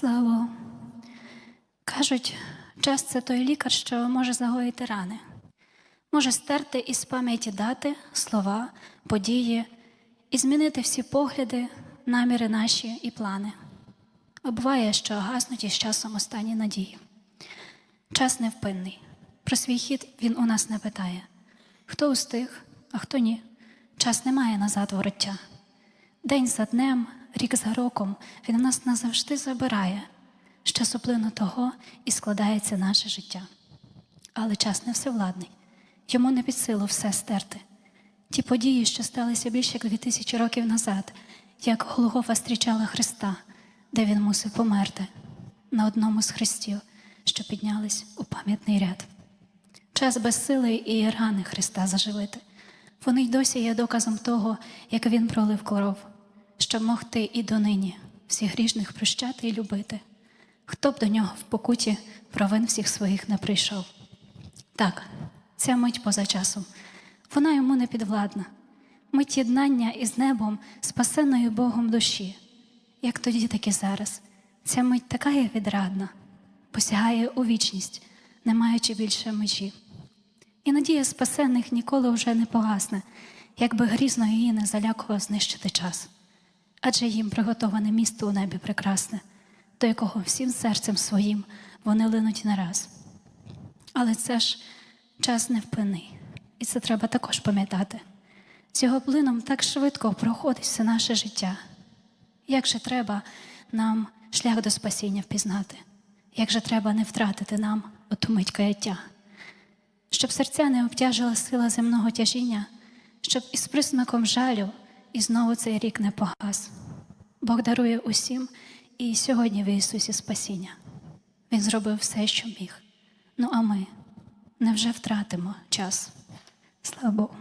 Слава. Кажуть, час це той лікар, що може загоїти рани, може стерти із пам'яті дати, слова, події і змінити всі погляди, наміри наші і плани. А буває, що гаснуть із часом останні надії. Час невпинний. Про свій хід він у нас не питає. Хто устиг, а хто ні. Час не має назад вороття. День за днем, рік за роком він нас назавжди забирає. З часоплину того і складається наше життя. Але час не всевладний. Йому не під силу все стерти. Ті події, що сталися більше як дві тисячі років назад, як Голгофа зустрічала Христа, де він мусив померти на одному з хрестів, що піднялись у пам'ятний ряд. Час безсили і рани Христа заживити. Вони й досі є доказом того, як він пролив кров, щоб могти і донині всіх грішних прощати і любити. Хто б до нього в покуті провин всіх своїх не прийшов. Так, ця мить поза часом, вона йому не підвладна. Мить єднання із небом, спасеною Богом душі. Як тоді, так і зараз. Ця мить така є відрадна, посягає у вічність, не маючи більше межі. І надія спасених ніколи вже не погасне, якби грізно її не залякував знищити час. Адже їм приготоване місто у небі прекрасне, до якого всім серцем своїм вони линуть не раз. Але це ж час невпинний, і це треба також пам'ятати. З його плином так швидко проходить все наше життя. Як же треба нам шлях до спасіння впізнати? Як же треба не втратити нам оту мить каяття? Щоб серця не обтяжила сила земного тяжіння, щоб із присмаком жалю і знову цей рік не погас. Бог дарує усім і сьогодні в Ісусі спасіння. Він зробив все, що міг. Ну а ми невже втратимо час? Слава Богу.